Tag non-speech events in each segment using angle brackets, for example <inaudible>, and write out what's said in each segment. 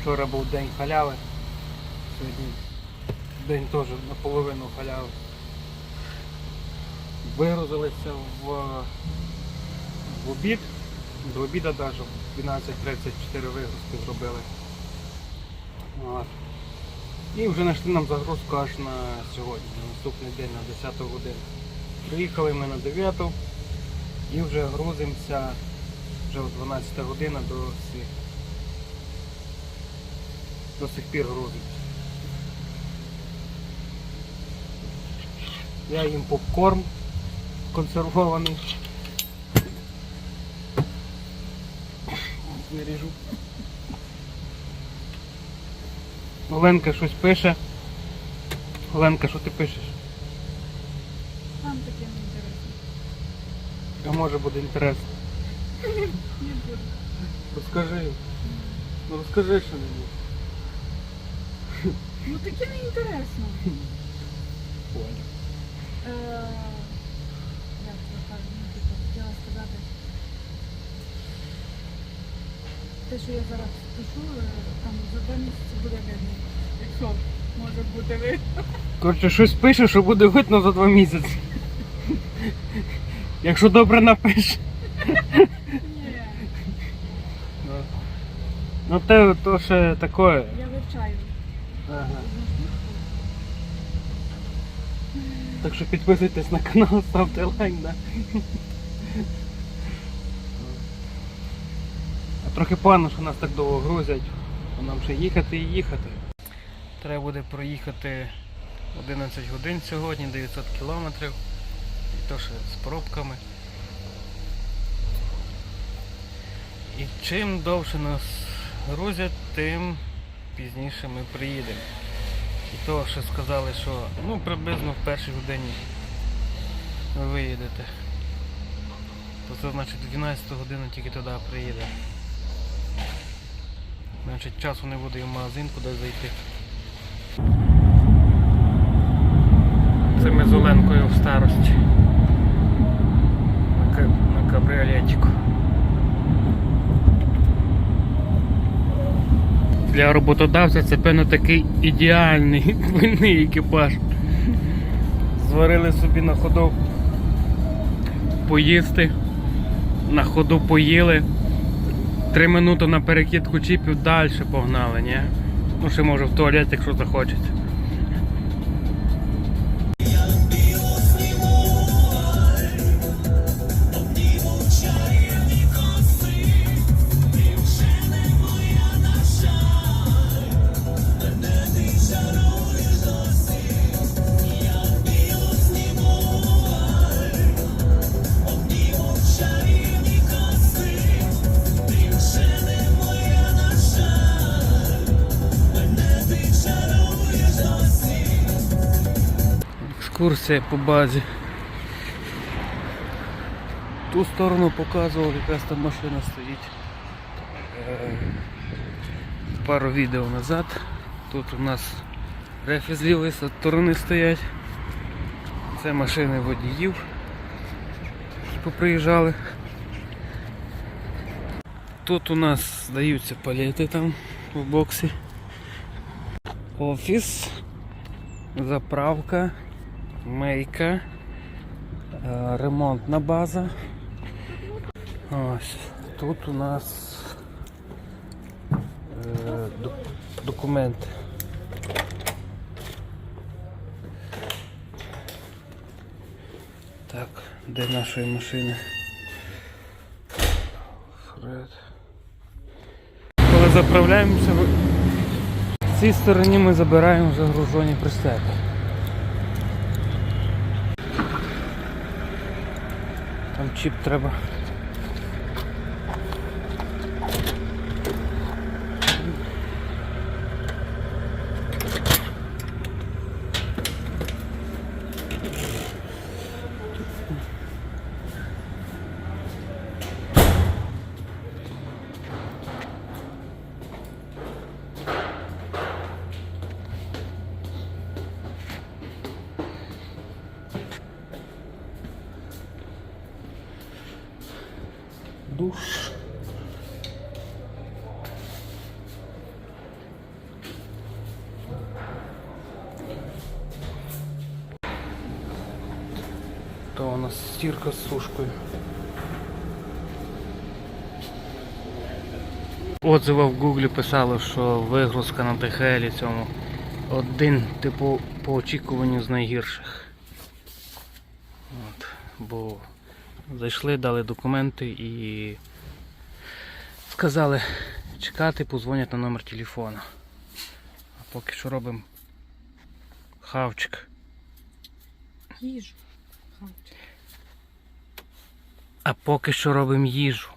Вчора був день халяви. Сьогодні день теж наполовину халяви. Вигрузилися в, в обід. До обіда навіть в 12.34 вигрузки зробили. От. І вже знайшли нам загрузку аж на сьогодні, на наступний день на 10 годину. Приїхали ми на 9 і вже грузимося вже о 12 година до сих, до сих пір грузимося. Я їм попкорн консервований. Виріжу. Оленка щось пише. Оленка, що ти пишеш? Вам таке не інтересно. А може буде інтересно. <laughs> Не буду. Розкажи. Ну розкажи що мені. Ну таке не інтересно. Понял. Е, Як це кажу, ну типу, хотіла сказати. Те, що я зараз пишу, е, там за два місяці буде видно. Якщо може бути видно. Коротше, щось пише, що буде видно за два місяці. Якщо добре напише. Ні, Ну те то ще таке. я вивчаю. Ага. одну штуку. Так що підписуйтесь на канал, ставте лайк, да. А трохи погано, що нас так довго грузять, бо нам ще їхати і їхати. Треба буде проїхати 11 годин сьогодні, 900 кілометрів. І то ще з пробками. І чим довше нас грузять, тим пізніше ми приїдемо. І то, що сказали, що ну приблизно в першій годині ви виїдете. То це значить 12 годину тільки туди приїде. Значить часу не буде і в магазин куди зайти. Це ми з Оленкою в старості. На, ка- на кабріолетику. Для роботодавця це певно такий ідеальний <laughs> двойний екіпаж. Зварили собі на ходу поїсти, на ходу поїли. Три минути на перекидку чіпів далі погнали, ні? Ну ще може в туалет, якщо захочеться. Екскурсія по базі. Ту сторону показував, якась там машина стоїть. Е, Пару відео назад. Тут у нас рефі з лівої сторони стоять. Це машини водіїв, які поприїжджали. Тут у нас здаються палети там в боксі. Офіс, заправка, мейка, е, ремонтна база. Ось тут у нас е, документи. Так, де нашої машини? Фред. Коли заправляємося, в цій стороні ми забираємо загружені прицепи. Чіп треба. Стірка з сушкою. Отзиви в Гуглі писало, що вигрузка на ТХЛі цьому один, типу, по очікуванню з найгірших. От, бо зайшли, дали документи і сказали чекати, позвонять на номер телефона. А поки що робимо хавчик. Їжу. А поки що робимо їжу.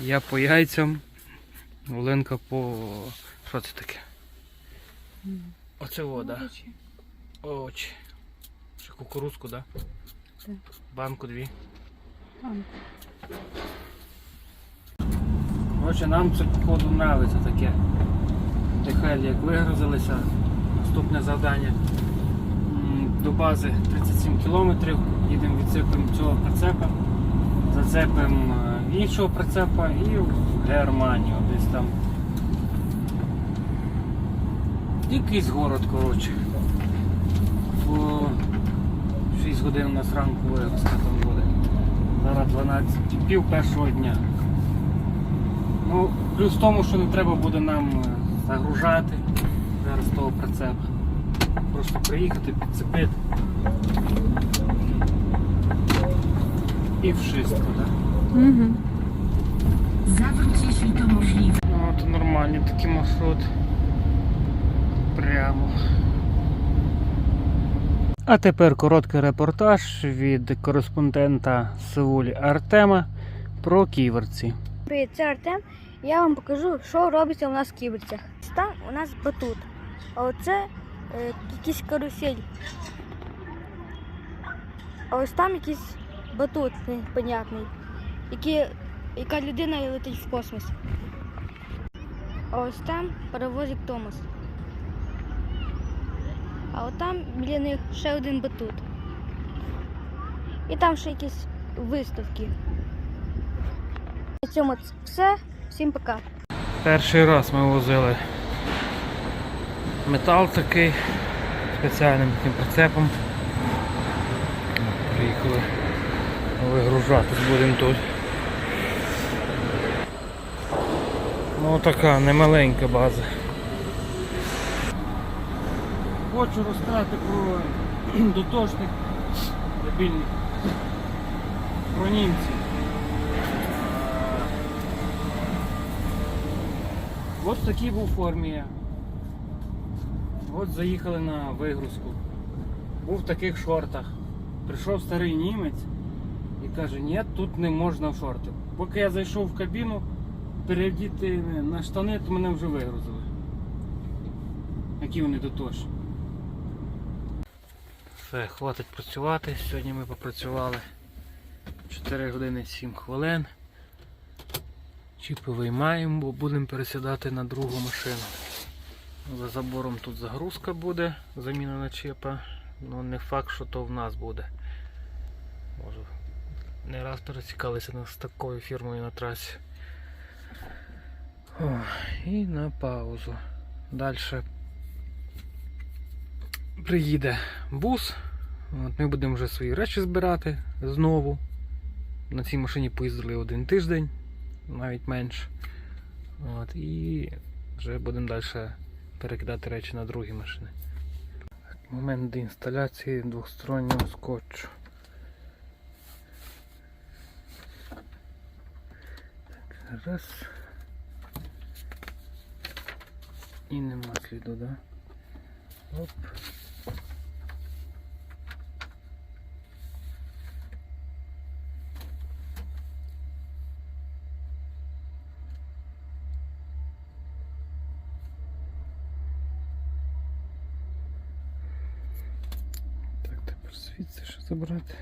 Я по яйцям, Оленка по. Що це таке? Оце вода. Овочі. Ще кукурузку, да? Так. Банку дві. Там. Коротше, нам це походу нравиться таке. Техель як вигрузилися. Наступне завдання. До бази 37 кілометрів. Їдемо відсипемо цього прицепа. Зацепимо е, іншого прицепа і в Германію десь там. Якийсь город, коротше. О 6 годин у нас ранку вигрузка там буде. Зараз 12, пів першого дня. Ну, плюс в тому, що не треба буде нам е, загружати зараз того прицепа. Просто приїхати, підцепити. І в шистку, так? Угу. Jeśli to możliwe. Ну, от нормальний такий маршрут. Прямо. А тепер короткий репортаж від кореспондента Сеулі Артема про ківерці. Привіт, це Артем. Я вам покажу, що робиться у нас в кіберцях. Там у нас батут. А оце якийсь карусель. А ось там якийсь батут непонятний, який, яка людина летить в космос. А ось там паровозик Томас. А от там біля них ще один батут. І там ще якісь виставки. На цьому все. Всім пока. Перший раз ми возили метал такий спеціальним таким прицепом. Приїхали вигружатись будемо тут. Ну така немаленька база. Хочу розказати про <clears throat> дотошних дебільних про німців. От в такій був формі. От заїхали на вигрузку. Був в таких шортах. Прийшов старий німець і каже, ні, тут не можна в шорти. Поки я зайшов в кабіну, передіти на штани, то мене вже вигрузили. Які вони дотошні. Все, хватить працювати. Сьогодні ми попрацювали 4 години 7 хвилин. Чіпи виймаємо, бо будемо пересідати на другу машину. За забором тут загрузка буде, заміна на чіпа. Ну не факт, що то в нас буде. Може, не раз пересікалися з такою фірмою на трасі. О, і на паузу. Далі приїде бус. От ми будемо вже свої речі збирати знову. На цій машині поїздили один тиждень навіть менше. От, і вже будемо далі перекидати речі на другі машини. Момент деінсталяції двохстороннього скотчу. Так, раз. І нема сліду, да? Оп. Так, тепер звідси що забрати.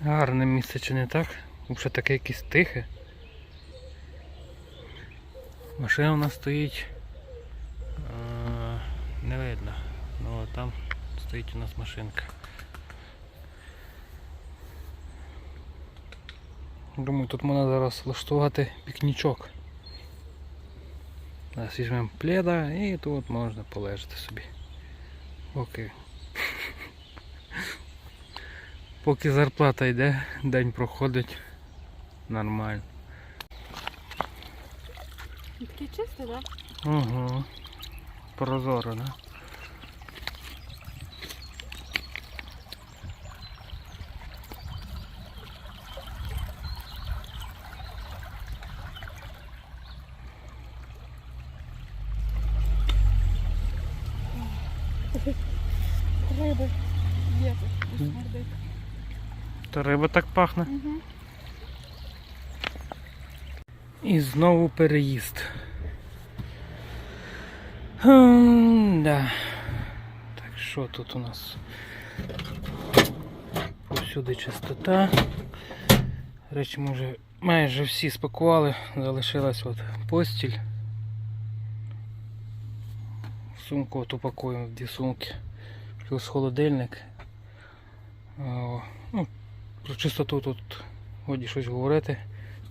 Гарне місце чи не так? Вже таке якесь тихе. Машина у нас стоїть там стоїть у нас машинка. Думаю, тут можна зараз влаштувати пікнічок. Зараз візьмемо пледа і тут можна полежати собі. Поки. <laughs> Поки зарплата йде, день проходить нормально. Таке чисте, так? Угу. Прозоро, да? Риби. Є тут. смердить. То риба так пахне. Угу. І знову переїзд. Хм, да. Так, що тут у нас? Повсюди чистота. Речі ми вже майже всі спакували, залишилась от постіль. Сумку от упакуємо в дві сумки. Плюс холодильник. Ну, про чистоту тут годі щось говорити.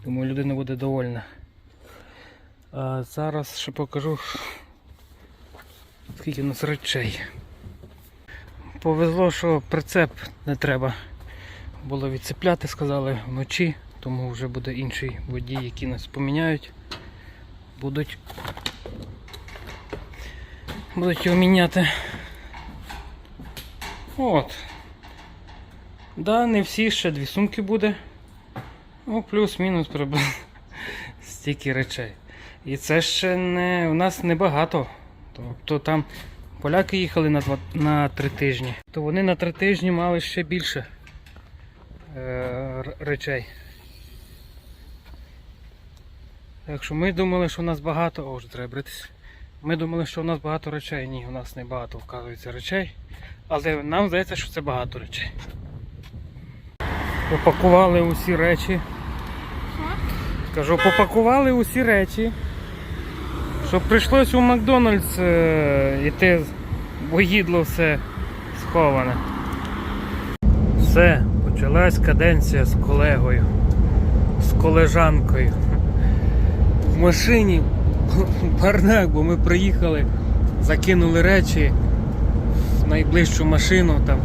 Думаю, людина буде довольна. А зараз ще покажу, скільки у нас речей. Повезло, що прицеп не треба було відцепляти, сказали вночі, тому вже буде інший водій, який нас поміняють. Будуть, будуть його міняти. От. Да, не всі, ще дві сумки буде. Ну, плюс-мінус приблизно <laughs> стільки речей. І це ще не у нас небагато. Тобто там поляки їхали на, два, на три тижні, то вони на три тижні мали ще більше е, речей. Так що ми думали, що у нас багато. О, вже треба бритись. Ми думали, що у нас багато речей. Ні, у нас не багато, вказується, речей. Але нам здається, що це багато речей. Попакували усі речі. Кажу, попакували усі речі. Щоб прийшлось у Макдональдс е, іти, бо їдло все сховане. Все, почалась каденція з колегою, з колежанкою. В машині бардак, бо ми приїхали, закинули речі в найближчу машину, там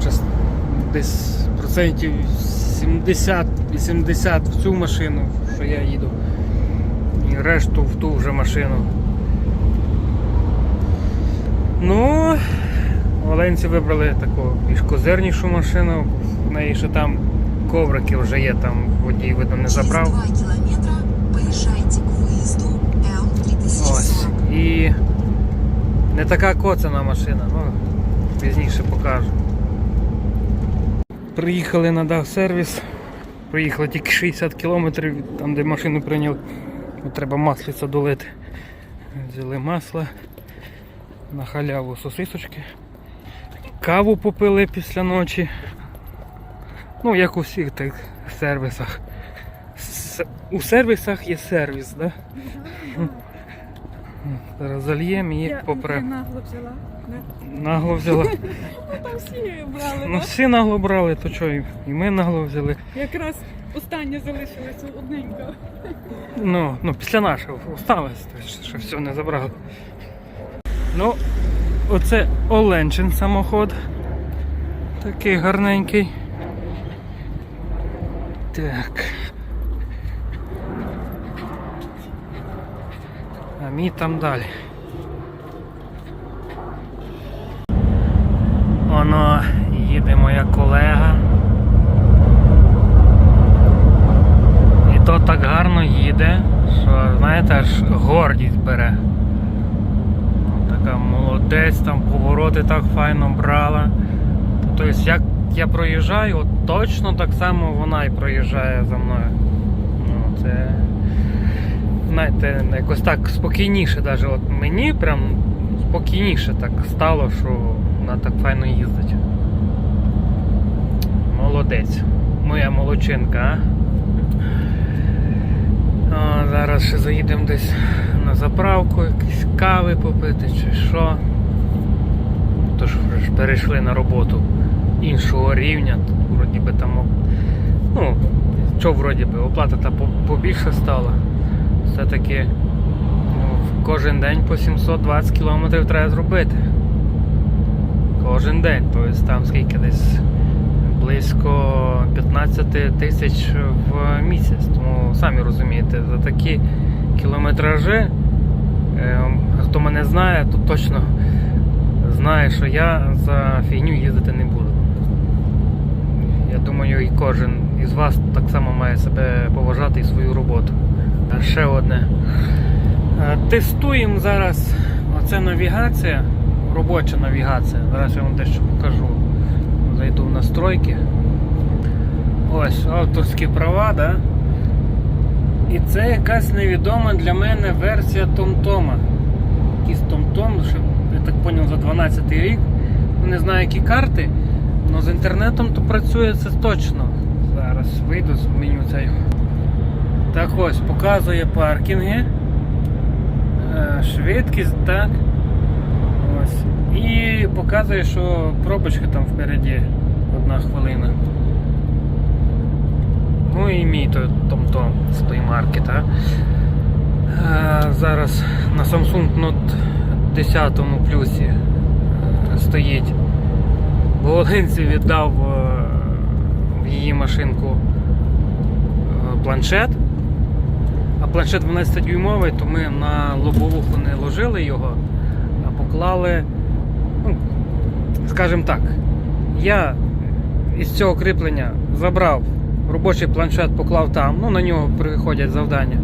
десь процентів 70-80 в цю машину, що я їду, і решту в ту вже машину. Ну, Оленці вибрали таку більш козирнішу машину, в неї ще там коврики вже є, там водій видно не забрав. Через 2 километра поезжайте к. М3040. І не така коцана машина, ну, пізніше покажу. Приїхали на дав сервіс. Приїхали тільки 60 кілометрів, там де машину прийняли. От Треба маслиця долити. Взяли масло, на халяву сосисочки. Каву попили після ночі. Ну, як у всіх тих сервісах. С- У сервісах є сервіс, так? Да? Зараз зальємо і Я попре. нагло взяла. Нагло взяла. <laughs> Там всі брали, Ну всі нагло брали, то що, і і ми нагло взяли. Якраз останнє залишилось одненько. Ну, ну після нашого осталось, то що все не забрали. Ну, оце Оленчин самоход. Такий гарненький. Так. Мій там далі. Воно їде моя колега. І то так гарно їде, що, знаєте, аж гордість бере. Така молодець, там повороти так файно брала. Тобто, як я проїжджаю, от точно так само вона і проїжджає за мною. Знаєте, якось так спокійніше, навіть от мені прям спокійніше так стало, що вона так файно їздить. Молодець. Моя молодчинка, а? А, зараз ще заїдемо десь на заправку, якісь кави попити чи що. то ж вже ж перейшли на роботу іншого рівня. Вроді би там, ну, що вроді би, оплата та побільше стала. Все-таки ну, кожен день по 720 кілометрів треба зробити. Кожен день, тобто там скільки десь близько 15 тисяч в місяць. Тому самі розумієте, за такі кілометражі, е, хто мене знає, то точно знає, що я за фігню їздити не буду. Я думаю, і кожен із вас так само має себе поважати і свою роботу. Ще одне. Е, Тестуємо зараз оце навігація, робоча навігація. Зараз я вам дещо покажу. Зайду в настройки. Ось, авторські права, да? І це якась невідома для мене версія TomToma. Якийсь TomTom, що, я так зрозумів, за 12 рік. Ну, Не знаю, які карти, але з інтернетом то працює це точно. Зараз вийду з меню цей. Так ось, показує паркінги. Е, Швидкість, так. Ось. І показує, що пробочка там впереді одна хвилина. Ну і мій то том-том з тої марки, так? Е, Зараз на Samsung Note 10 плюсі е, стоїть. Волинці віддав в її машинку планшет. А планшет 12-дюймовий, то ми на лобовуху не ложили його, а поклали, ну, скажімо так, я із цього кріплення забрав робочий планшет, поклав там, ну на нього приходять завдання.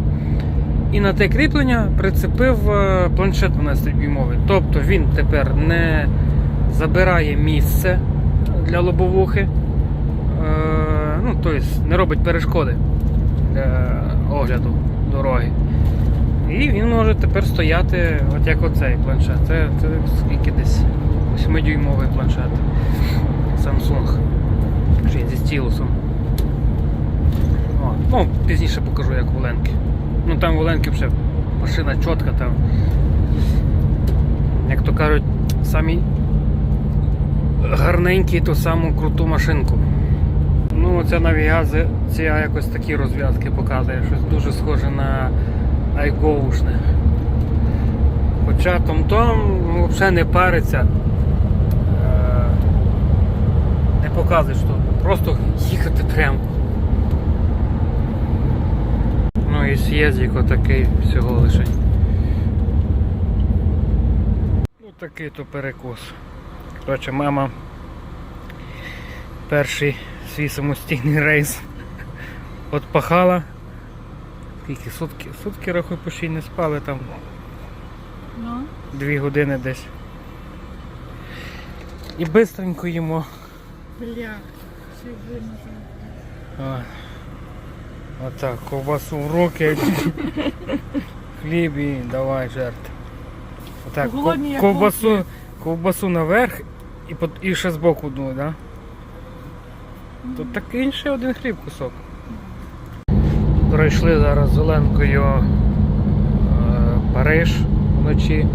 І на те кріплення прицепив е, планшет 12-дюймовий. Тобто він тепер не забирає місце для лобовухи, е, ну, тобто не робить перешкоди для огляду дороги. І він може тепер стояти, от як оцей планшет. Це, це скільки десь 8-дюймовий планшет Samsung. Ще зі стілусом. О, ну, пізніше покажу, як в Оленки. Ну там в Оленки вже машина чітка там. Як то кажуть, самі гарненькі ту саму круту машинку. Ну, ця навігація якось такі розв'язки показує, щось дуже схоже на iGo-шне. Хоча TomTom ну, взагалі не париться. Е, Не показує, що просто їхати прямо. Ну і з'їздик отакий всього лише. Ну такий то перекус. Коротше, мама перший свій самостійний рейс от пахала. Скільки сутки? Сутки рахуй почти не спали там. Ну, Дві години десь. І бистренько їмо. бля, ще. Ой. Отак, ковбасу в руки. Хліб і давай жерти. Отак, Голодні, як ковбасу, ковбасу наверх і, пот- і ще збоку одну, да? Тут такий ще один хліб кусок. Пройшли зараз з Оленкою е, Париж вночі.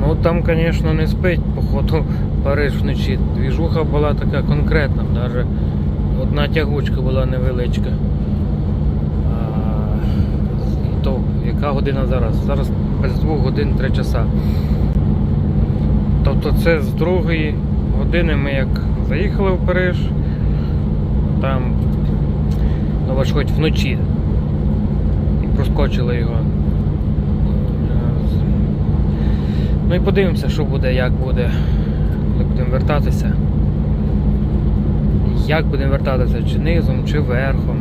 Ну там, звісно, не спить, походу, Париж вночі. Двіжуха була така конкретна, навіть одна тягучка була невеличка. А, то, яка година зараз? Зараз без двох годин три часа. Тобто це з другої години ми як заїхали в Париж, там ну, аж хоч вночі і проскочили його. Ну і подивимося, що буде, як буде, коли будемо вертатися. Як будемо вертатися, чи низом, чи верхом.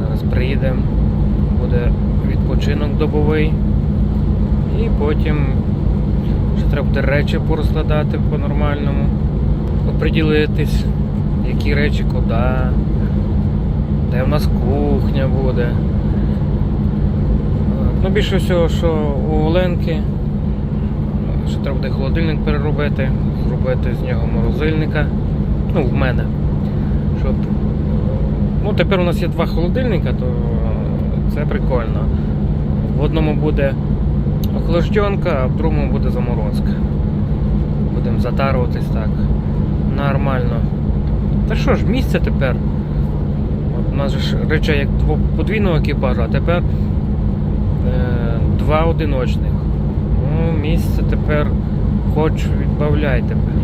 Зараз приїдемо, буде відпочинок добовий. І потім ще треба буде речі порозкладати по-нормальному, оприділитись, які речі куди, де в нас кухня буде. Ну, більше всього, що у Оленки ще треба буде холодильник переробити, зробити з нього морозильника. Ну, в мене. Щоб... Ну, тепер у нас є два холодильника, то це прикольно. В одному буде охлажденка, а в другому буде заморозка. Будемо затаруватись так. Нормально. Та що ж, місце тепер. От у нас ж речі як подвійного екіпажу, а тепер е, два одиночних. Ну, місце тепер хоч відбавляй тепер.